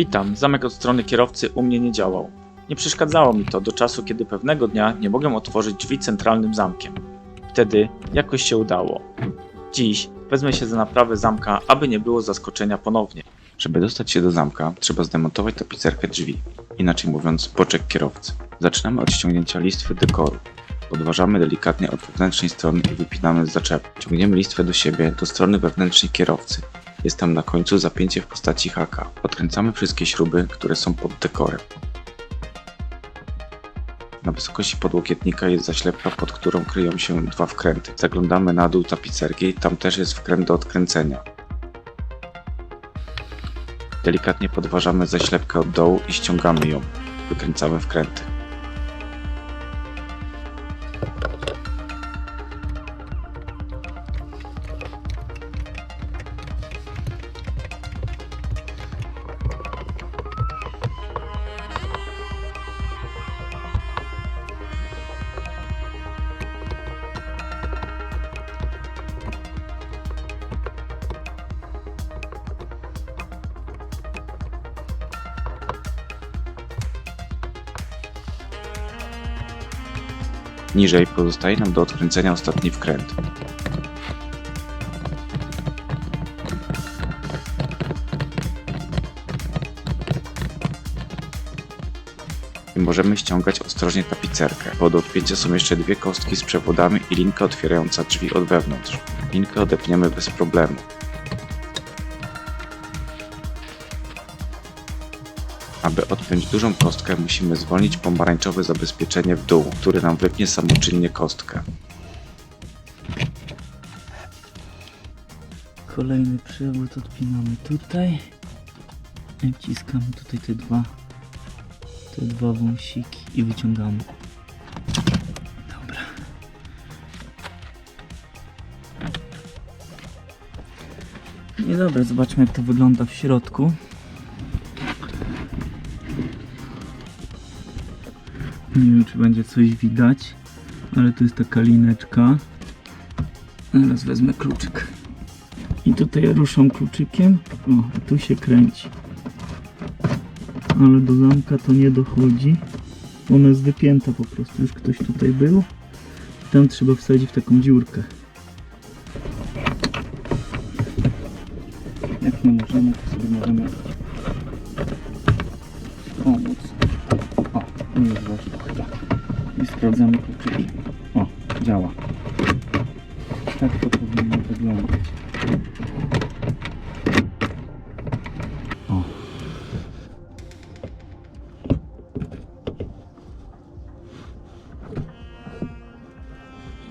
Witam, zamek od strony kierowcy u mnie nie działał. Nie przeszkadzało mi to do czasu, kiedy pewnego dnia nie mogłem otworzyć drzwi centralnym zamkiem. Wtedy jakoś się udało. Dziś wezmę się za naprawę zamka, aby nie było zaskoczenia ponownie. Żeby dostać się do zamka, trzeba zdemontować tapicerkę drzwi, inaczej mówiąc boczek kierowcy. Zaczynamy od ściągnięcia listwy dekoru. Podważamy delikatnie od wewnętrznej strony i wypinamy z zaczepu. Ciągniemy listwę do siebie, do strony wewnętrznej kierowcy. Jest tam na końcu zapięcie w postaci haka. Odkręcamy wszystkie śruby, które są pod dekorem. Na wysokości podłokietnika jest zaślepka, pod którą kryją się dwa wkręty. Zaglądamy na dół tapicerki, tam też jest wkręt do odkręcenia. Delikatnie podważamy zaślepkę od dołu i ściągamy ją. Wykręcamy wkręty. Niżej pozostaje nam do odkręcenia ostatni wkręt. I możemy ściągać ostrożnie tapicerkę, do odpięcia są jeszcze dwie kostki z przewodami i linka otwierająca drzwi od wewnątrz. Linkę odepniemy bez problemu. Aby odpiąć dużą kostkę, musimy zwolnić pomarańczowe zabezpieczenie w dół, które nam wypnie samoczynnie kostkę. Kolejny przewód odpinamy tutaj. I wciskamy tutaj te dwa, te dwa wąsiki i wyciągamy. Dobra. I dobra, zobaczmy jak to wygląda w środku. Nie wiem czy będzie coś widać, ale tu jest taka lineczka. Teraz wezmę kluczyk. I tutaj ruszam kluczykiem. O, i tu się kręci. Ale do zamka to nie dochodzi. Ona jest wypięta po prostu. Już ktoś tutaj był. Tam trzeba wsadzić w taką dziurkę. Jak nie możemy, to sobie możemy sprawdzamy kluczyki. O, działa. Tak to powinno wyglądać. O.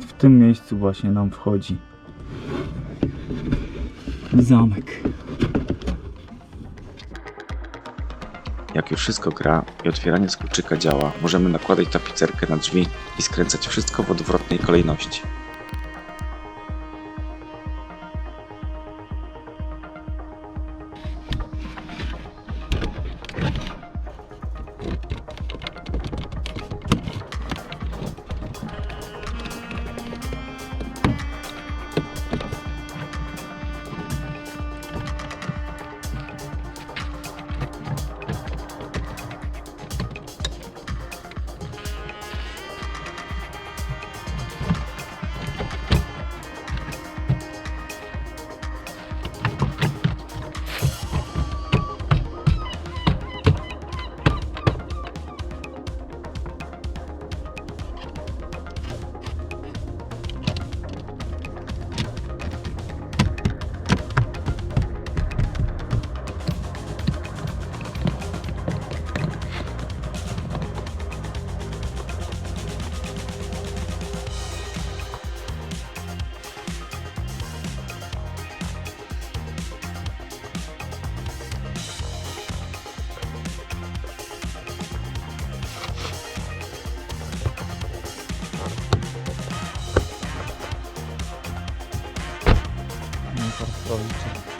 W tym miejscu właśnie nam wchodzi zamek. Jak już wszystko gra i otwieranie z kluczyka działa, możemy nakładać tapicerkę na drzwi i skręcać wszystko w odwrotnej kolejności.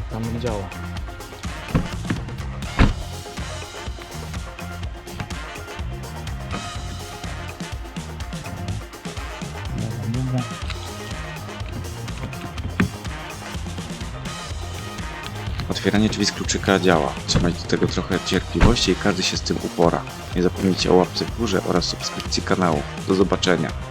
Tam działa. Otwieranie drzwi z kluczyka działa. Trzeba mieć do tego trochę cierpliwości i każdy się z tym upora. Nie zapomnijcie o łapce w górze oraz subskrypcji kanału. Do zobaczenia.